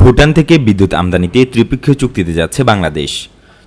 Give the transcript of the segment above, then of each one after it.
ভুটান থেকে বিদ্যুৎ আমদানিতে ত্রিপক্ষীয় চুক্তিতে যাচ্ছে বাংলাদেশ।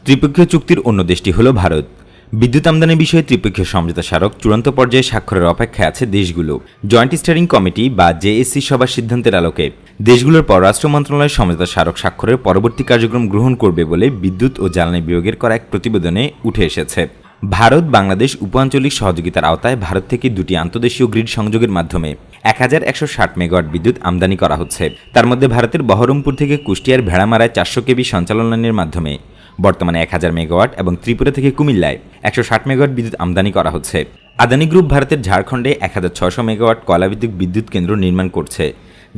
ত্রিপক্ষীয় চুক্তির অন্য দেশটি হল ভারত। বিদ্যুৎ আমদানির বিষয়ে ত্রিপক্ষীয় সমঝোতা স্মারক চূড়ান্ত পর্যায়ে স্বাক্ষরের অপেক্ষায় আছে দেশগুলো। জয়েন্ট স্টিয়ারিং কমিটি বা জেএসসি সভার সিদ্ধান্তের আলোকে দেশগুলোর পররাষ্ট্র মন্ত্রণালয় সমঝোতা স্মারক স্বাক্ষরের পরবর্তী কার্যক্রম গ্রহণ করবে বলে বিদ্যুৎ ও জ্বালানি বিভাগের করা এক প্রতিবেদনে উঠে এসেছে। ভারত বাংলাদেশ উপাঞ্চলিক সহযোগিতার আওতায় ভারত থেকে দুটি আন্তদেশীয় গ্রিড সংযোগের মাধ্যমে এক হাজার একশো ষাট মেগাওয়াট বিদ্যুৎ আমদানি করা হচ্ছে। তার মধ্যে ভারতের বহরমপুর থেকে কুষ্টিয়ার ভেড়ামারায় চারশো কেবি সঞ্চালনের মাধ্যমে। বর্তমানে এক হাজার মেগাওয়াট এবং ত্রিপুরা থেকে কুমিল্লায় একশো ষাট মেগাওয়াট বিদ্যুৎ আমদানি করা হচ্ছে। আদানি গ্রুপ ভারতের ঝাড়খণ্ডে এক হাজার ছশো মেগাওয়াট কয়লাভিত্তিক বিদ্যুৎ কেন্দ্র নির্মাণ করছে,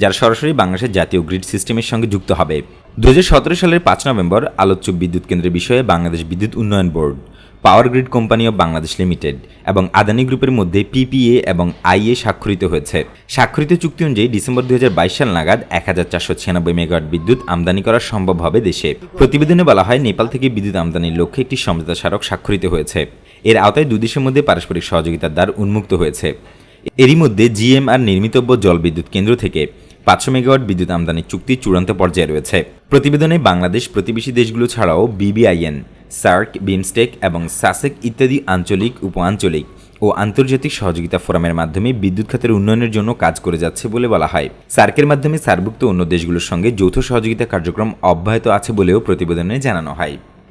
যার সরাসরি বাংলাদেশের জাতীয় গ্রিড সিস্টেমের সঙ্গে যুক্ত হবে। দু হাজার সতেরো সালের পাঁচ নভেম্বর আলোচ্য বিদ্যুৎ কেন্দ্রের বিষয়ে বাংলাদেশ বিদ্যুৎ উন্নয়ন board power grid company of Bangladesh limited এবং আদানি গ্রুপের মধ্যে পিপিএ এবং আইএ স্বাক্ষরিত হয়েছে। স্বাক্ষরিত চুক্তি অনুযায়ী ডিসেম্বর দুই হাজার বাইশ সাল নাগাদ এক হাজার চারশো ছিয়ানব্বই মেগাওয়াট বিদ্যুৎ আমদানি করা সম্ভব হবে দেশে। প্রতিবেদনে বলা হয়, নেপাল থেকে বিদ্যুৎ আমদানির লক্ষ্যে একটি সমঝোতা স্মারক স্বাক্ষরিত হয়েছে। এর আওতায় দেশের মধ্যে পারস্পরিক সহযোগিতার দ্বার উন্মুক্ত হয়েছে। এরই মধ্যে জিএমআর নির্মিতব্য জলবিদ্যুৎ কেন্দ্র থেকে পাঁচশো মেগাওয়াট বিদ্যুৎ আমদানির চুক্তি চূড়ান্ত পর্যায়ে রয়েছে। প্রতিবেদনে বাংলাদেশ প্রতিবেশী দেশগুলো ছাড়াও বিবিআইএন সার্ক, বিমস্টেক এবং সাসেক ইত্যাদি আঞ্চলিক উপ আঞ্চলিক ও আন্তর্জাতিক সহযোগিতা ফোরামের মাধ্যমে বিদ্যুৎ খাতের উন্নয়নের জন্য কাজ করে যাচ্ছে বলে বলা হয়। সার্কের মাধ্যমে সার্কভুক্ত অন্য দেশগুলোর সঙ্গে যৌথ সহযোগিতা কার্যক্রম অব্যাহত আছে বলেও প্রতিবেদনে জানানো হয়।